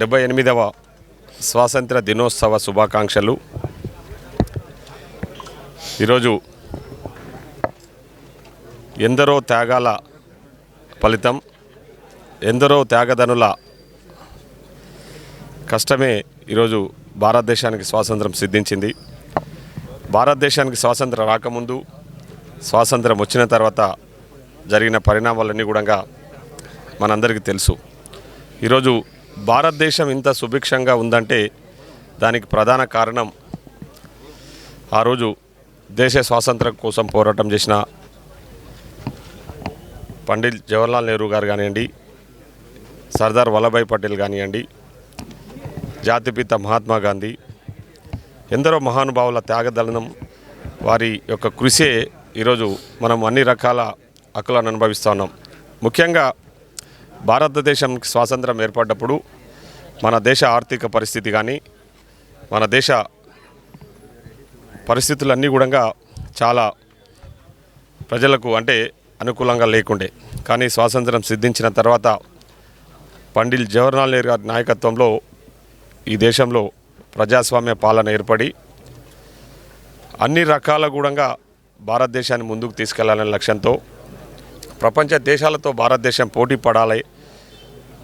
డెబ్బై ఎనిమిదవ స్వాతంత్ర దినోత్సవ శుభాకాంక్షలు. ఈరోజు ఎందరో త్యాగాల ఫలితం ఎందరో త్యాగధనుల కష్టమే ఈరోజు భారతదేశానికి స్వాతంత్రం సిద్ధించింది. భారతదేశానికి స్వాతంత్రం రాకముందు స్వాతంత్రం వచ్చిన తర్వాత జరిగిన పరిణామాలన్నీ కూడా మనందరికీ తెలుసు. ఈరోజు భారతదేశం ఇంత సుభిక్షంగా ఉందంటే దానికి ప్రధాన కారణం ఆ రోజు దేశ స్వాతంత్రం కోసం పోరాటం చేసిన పండిట్ జవహర్లాల్ నెహ్రూ గారు కానివ్వండి సర్దార్ వల్లభాయ్ పటేల్ కానివ్వండి జాతిపిత మహాత్మా గాంధీ ఎందరో మహానుభావుల త్యాగదళనం వారి యొక్క కృషే ఈరోజు మనం అన్ని రకాల హక్కులను అనుభవిస్తూ ఉన్నాం. ముఖ్యంగా భారతదేశానికి స్వాతంత్రం ఏర్పడ్డప్పుడు మన దేశ ఆర్థిక పరిస్థితి కానీ మన దేశ పరిస్థితులన్నీ కూడా చాలా ప్రజలకు అంటే అనుకూలంగా లేకుండే. కానీ స్వాతంత్రం సిద్ధించిన తర్వాత పండిల్ జవహర్లాల్ నెహ్రూ గారి నాయకత్వంలో ఈ దేశంలో ప్రజాస్వామ్య పాలన ఏర్పడి అన్ని రకాల కూడా భారతదేశాన్ని ముందుకు తీసుకెళ్ళాలనే లక్ష్యంతో ప్రపంచ దేశాలతో భారతదేశం పోటీ పడాలి.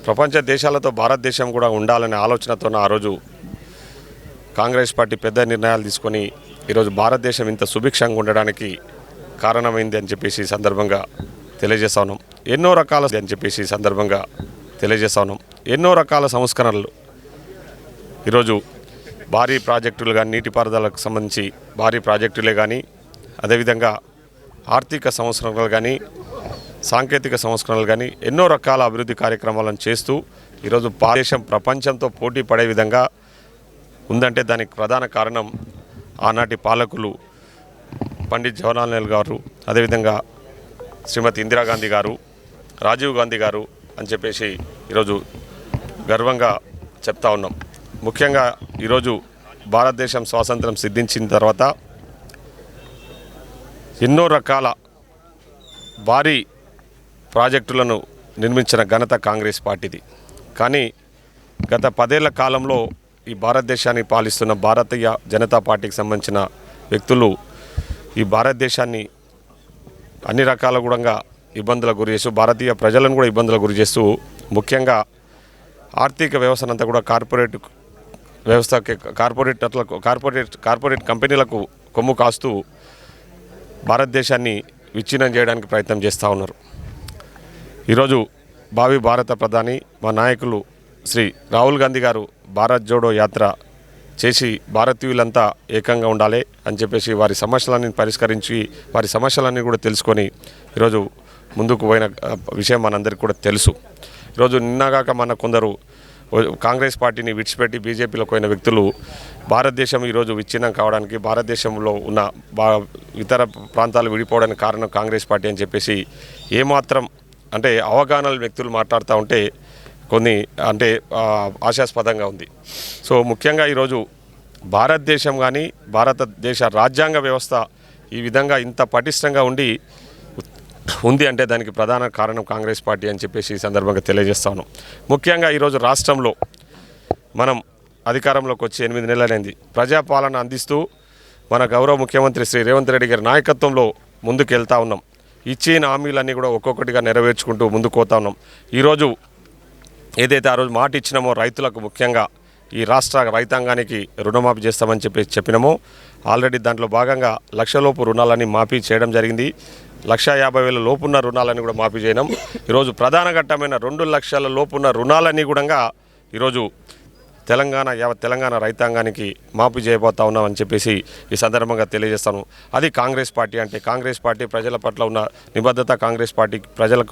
ప్రపంచ దేశాలతో భారతదేశం కూడా ఉండాలనే ఆలోచనతో ఆ రోజు కాంగ్రెస్ పార్టీ పెద్ద నిర్ణయాలు తీసుకొని ఈరోజు భారతదేశం ఇంత సుభిక్షంగా ఉండడానికి కారణమైంది అని చెప్పేసి సందర్భంగా తెలియజేస్తా ఉన్నాం. ఎన్నో రకాల అని చెప్పేసి సందర్భంగా తెలియజేస్తా ఉన్నాం. ఎన్నో రకాల సంస్కరణలు ఈరోజు భారీ ప్రాజెక్టులు కానీ నీటిపారుదలకు సంబంధించి భారీ ప్రాజెక్టులే కానీ అదేవిధంగా ఆర్థిక సంస్కరణలు కానీ సాంకేతిక సంస్కరణలు కానీ ఎన్నో రకాల అభివృద్ధి కార్యక్రమాలను చేస్తూ ఈరోజు భారతదేశం ప్రపంచంతో పోటీ పడే విధంగా ఉందంటే దానికి ప్రధాన కారణం ఆనాటి పాలకులు పండిత్ జవహర్లాల్ నెహ్రూ గారు అదేవిధంగా శ్రీమతి ఇందిరాగాంధీ గారు రాజీవ్ గాంధీ గారు అని చెప్పేసి ఈరోజు గర్వంగా చెప్తా ఉన్నాం. ముఖ్యంగా ఈరోజు భారతదేశం స్వాతంత్రం సిద్ధించిన తర్వాత ఎన్నో రకాల భారీ ప్రాజెక్టులను నిర్మించిన ఘనత కాంగ్రెస్ పార్టీది. కానీ గత పదేళ్ళ కాలంలో ఈ భారతదేశాన్ని పాలిస్తున్న భారతీయ జనతా పార్టీకి సంబంధించిన వ్యక్తులు ఈ భారతదేశాన్ని అన్ని రకాల కూడా ఇబ్బందులకు గురి చేస్తూ భారతీయ ప్రజలను కూడా ఇబ్బందులకు గురి చేస్తూ ముఖ్యంగా ఆర్థిక వ్యవస్థనంతా కూడా కార్పొరేట్ వ్యవస్థకి కార్పొరేటర్లకు కార్పొరేట్ కార్పొరేట్ కంపెనీలకు కొమ్ము కాస్తూ భారతదేశాన్ని విచ్ఛిన్నం చేయడానికి ప్రయత్నం చేస్తూ ఉన్నారు. ఈరోజు భావి భారత ప్రధాని మా నాయకులు శ్రీ రాహుల్ గాంధీ గారు భారత్ జోడో యాత్ర చేసి భారతీయులంతా ఏకంగా ఉండాలి అని చెప్పేసి వారి సమస్యలన్నీ పరిష్కరించి వారి సమస్యలన్నీ కూడా తెలుసుకొని ఈరోజు ముందుకు పోయిన విషయం మనందరికీ కూడా తెలుసు. ఈరోజు నిన్నగాక మన కొందరు కాంగ్రెస్ పార్టీని విడిచిపెట్టి బీజేపీలోకి పోయిన వ్యక్తులు భారతదేశం ఈరోజు విచ్ఛిన్నం కావడానికి భారతదేశంలో ఉన్న బా ఇతర ప్రాంతాలు విడిపోవడానికి కారణం కాంగ్రెస్ పార్టీ అని చెప్పేసి ఏమాత్రం అంటే అవగాహన వ్యక్తులు మాట్లాడుతూ ఉంటే కొన్ని అంటే ఆశాస్పదంగా ఉంది. సో ముఖ్యంగా ఈరోజు భారతదేశం కానీ భారతదేశ రాజ్యాంగ వ్యవస్థ ఈ విధంగా ఇంత పటిష్టంగా ఉండి ఉంది అంటే దానికి ప్రధాన కారణం కాంగ్రెస్ పార్టీ అని చెప్పేసి ఈ సందర్భంగా తెలియజేస్తాను ముఖ్యంగా ఈరోజు రాష్ట్రంలో మనం అధికారంలోకి వచ్చి ఎనిమిది నెలలైంది. ప్రజాపాలన అందిస్తూ మన గౌరవ ముఖ్యమంత్రి శ్రీ రేవంత్ రెడ్డి గారి నాయకత్వంలో ముందుకు వెళ్తూ ఉన్నాం. ఇచ్చిన హామీలన్నీ కూడా ఒక్కొక్కటిగా నెరవేర్చుకుంటూ ముందుకు పోతా ఉన్నాం. ఈరోజు ఏదైతే ఆ రోజు మాట ఇచ్చినామో రైతులకు ముఖ్యంగా ఈ రాష్ట్ర రైతాంగానికి రుణమాఫీ చేస్తామని చెప్పి చెప్పినాము ఆల్రెడీ దాంట్లో భాగంగా లక్షలోపు రుణాలని మాఫీ చేయడం జరిగింది. లక్ష యాభై వేల లోపున్న రుణాలని కూడా మాఫీ చేయడం. ఈరోజు ప్రధాన ఘట్టమైన రెండు లక్షల లోపున్న రుణాలన్నీ కూడా ఈరోజు తెలంగాణ యావత్ తెలంగాణ రైతాంగానికి మాపు చేయబోతా ఉన్నామని చెప్పేసి ఈ సందర్భంగా తెలియజేస్తాను. అది కాంగ్రెస్ పార్టీ అంటే కాంగ్రెస్ పార్టీ ప్రజల పట్ల ఉన్న నిబద్ధత కాంగ్రెస్ పార్టీ ప్రజల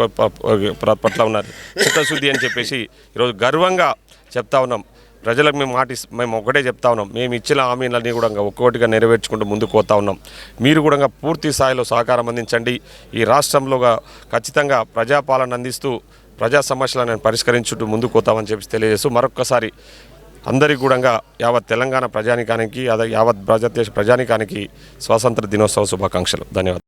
పట్ల ఉన్న చిత్తశుద్ధి అని చెప్పేసి ఈరోజు గర్వంగా చెప్తా ఉన్నాం. ప్రజలకు మేము మాట మేము ఒకటే చెప్తా ఉన్నాం. మేము ఇచ్చిన హామీలన్నీ కూడా ఒక్కొక్కటిగా నెరవేర్చుకుంటూ ముందుకు పోతా ఉన్నాం. మీరు కూడా పూర్తి స్థాయిలో సహకారం అందించండి. ఈ రాష్ట్రంలోగా ఖచ్చితంగా ప్రజాపాలన అందిస్తూ ప్రజా సమస్యలను పరిష్కరించుటూ ముందుకు పోతామని చెప్పి తెలియజేస్తూ మరొక్కసారి అందరికీ కూడా యావత్ తెలంగాణ ప్రజానికానికి అదే యావత్ భారతదేశ ప్రజానికానికి స్వాతంత్ర దినోత్సవ శుభాకాంక్షలు. ధన్యవాదాలు.